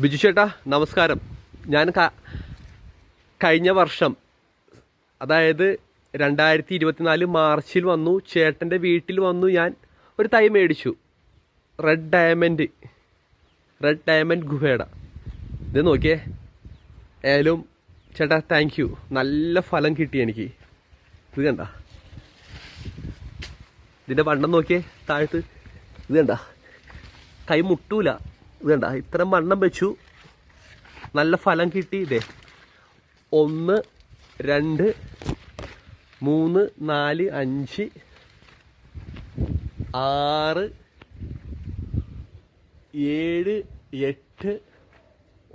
ബിജു ചേട്ടാ നമസ്കാരം. ഞാൻ കഴിഞ്ഞ വർഷം അതായത് രണ്ടായിരത്തി ഇരുപത്തിനാല് മാർച്ചിൽ വന്നു ചേട്ടന്റെ വീട്ടിൽ വന്നു ഞാൻ ഒരു തൈ മേടിച്ചു. റെഡ് ഡയമണ്ട് റെഡ് ഡയമണ്ട് ഗുഹയുടെ ഇത് നോക്കിയേ. ഏലും ചേട്ടാ താങ്ക് യു നല്ല ഫലം കിട്ടി എനിക്ക്. ഇത് കണ്ട. ഇതിന്റെ വണ്ണം നോക്കിയേ താഴത്ത്. ഇത് കണ്ട. കൈ മുട്ടൂല. ഇത് കണ്ട ഇത്ര മണ്ണം വെച്ചു. നല്ല ഫലം കിട്ടി. ഇതേ. ഒന്ന് രണ്ട് മൂന്ന് നാല് അഞ്ച് ആറ് ഏഴ് എട്ട്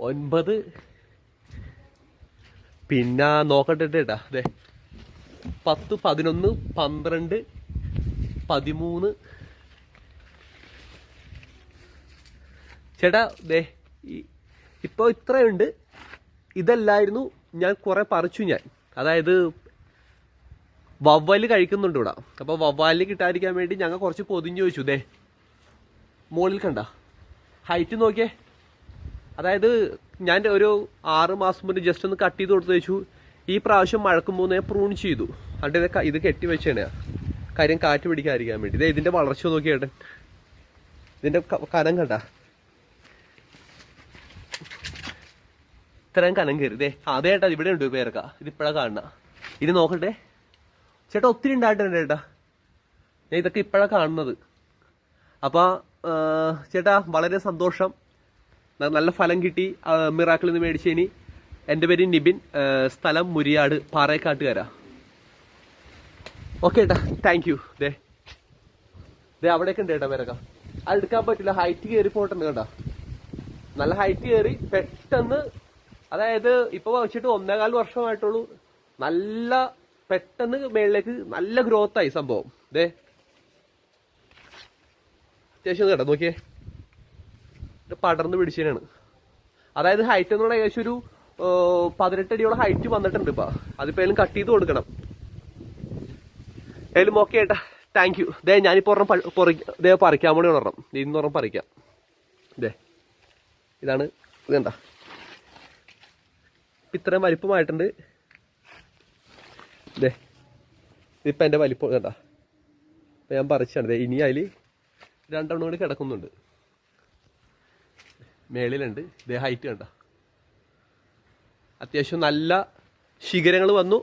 ഒൻപത്. പിന്നെ നോക്കട്ടെ കേട്ടാ അതെ പത്ത് പതിനൊന്ന് പന്ത്രണ്ട് പതിമൂന്ന് ചേട്ടാ ദേ ഇപ്പോൾ ഇപ്പൊ ഇത്രയുണ്ട്. ഇതല്ലായിരുന്നു ഞാൻ കുറെ പറിച്ചു ഞാൻ. അതായത് വവ്വാൽ കഴിക്കുന്നുണ്ട് ഇവിടെ. അപ്പൊ വവ്വാലിന് കിട്ടാതിരിക്കാൻ വേണ്ടി ഞങ്ങൾ കുറച്ച് പൊതിഞ്ഞു വെച്ചു ദേ. മുകളിൽ കണ്ട. ഹൈറ്റ് നോക്കിയേ. അതായത് ഞാൻ ഒരു ആറ് മാസം മുന്നേ ജസ്റ്റ് ഒന്ന് കട്ട് ചെയ്ത് കൊടുത്തു വെച്ചു. ഈ പ്രാവശ്യം മഴക്കുമ്പോൾ ഞാൻ പ്രൂൺ ചെയ്തു. അതിന്റെ ഇത് ഇത് കെട്ടി വെച്ചാണ് കാര്യം കാറ്റ് പിടിക്കാതിരിക്കാൻ വേണ്ടി. ഇതേ ഇതിന്റെ വളർച്ച നോക്കിയേട്ടൻ ഇതിന്റെ കനം കണ്ട. ഇത്രയും കനം കയറി. അതേ ചേട്ടാ ഇവിടെ ഉണ്ട് പേരക്ക. ഇതിപ്പോഴാ കാണുന്ന. ഇത് നോക്കട്ടെ. ചേട്ടാ ഒത്തിരി ഉണ്ടായിട്ടുണ്ട് ചേട്ടാ. ഞാൻ ഇതൊക്കെ ഇപ്പഴാ കാണുന്നത്. അപ്പൊ ചേട്ടാ വളരെ സന്തോഷം. നല്ല ഫലം കിട്ടി. മിറാക്കിൽ നിന്ന് മേടിച്ചതിന് എന്റെ പേര് നിബിൻ. സ്ഥലം മുരിയാട് പാറേക്കാട്ടുകാരാ. ഓക്കെ ഏട്ടാ താങ്ക് യു ദേ ദേ അവിടെയൊക്കെ ഉണ്ട് ഏട്ടാ പേരക്ക. അത് എടുക്കാൻ പറ്റില്ല. ഹൈറ്റ് കയറി പോയിട്ടുണ്ട് കേട്ടാ നല്ല ഹൈറ്റ് കയറി പെട്ടെന്ന് അതായത് ഇപ്പൊ വെച്ചിട്ട് ഒന്നേകാൽ വർഷമായിട്ടുള്ളൂ. നല്ല പെട്ടെന്ന് മേളിലേക്ക് നല്ല ഗ്രോത്ത് ആയി സംഭവം. ദേ. അത്യാവശ്യം കേട്ടോ നോക്കിയേ. ഇത് പടർന്ന് പിടിച്ചതിനാണ് അതായത് ഹൈറ്റ് എന്ന് പറഞ്ഞാൽ ഏകദേശം ഒരു പതിനെട്ട് അടിയോളം ഹൈറ്റ് വന്നിട്ടുണ്ട് ഇപ്പൊ. അതിപ്പോ ഏലും കട്ട് ചെയ്ത് കൊടുക്കണം. ഏലും ഓക്കെ ഏട്ടാ. താങ്ക് യു ദേ ഞാനിപ്പോ ദേ പറിക്കാൻ വേണ്ടി ഒരെണ്ണം. ഇന്ന് ഒരെണ്ണം പറിക്കാം. ദേ. ഇതാണ് ഇത് കണ്ട. ഇത്രയും വലിപ്പമായിട്ടുണ്ട്. ദേ ഇതിപ്പോൾ എന്റെ വലിപ്പം കണ്ട. അപ്പം ഞാൻ പറിച്ചാണ്. ഇനി അതിൽ രണ്ടെണ്ണം കൂടി കിടക്കുന്നുണ്ട്. മേളിലുണ്ട്. ഇതേ ഹൈറ്റ് കണ്ട. അത്യാവശ്യം നല്ല ശിഖരങ്ങൾ വന്നു.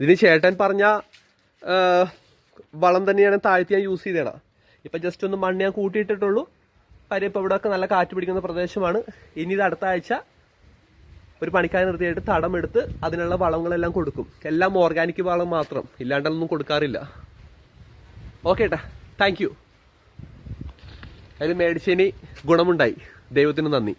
ഇതിന് ചേട്ടൻ പറഞ്ഞ വളം തന്നെയാണ് താഴ്ത്തി ഞാൻ യൂസ് ചെയ്തേണ. ഇപ്പം ജസ്റ്റ് ഒന്ന് മണ്ണ് ഞാൻ കൂട്ടിയിട്ടിട്ടുള്ളൂ. കാര്യം ഇപ്പോൾ ഇവിടെയൊക്കെ നല്ല കാറ്റ് പിടിക്കുന്ന പ്രദേശമാണ്. ഇനി ഇത് അടുത്ത ആഴ്ച ഒരു പണിക്കാരെ നിർത്തിയായിട്ട് തടം എടുത്ത് അതിനുള്ള വളങ്ങളെല്ലാം കൊടുക്കും. എല്ലാം ഓർഗാനിക് വളം മാത്രം. ഇല്ലാണ്ടൊന്നും കൊടുക്കാറില്ല. ഓക്കെ ഏട്ടാ താങ്ക് യു അതിൽ മേടിച്ചതിന് ഗുണമുണ്ടായി. ദൈവത്തിന് നന്ദി.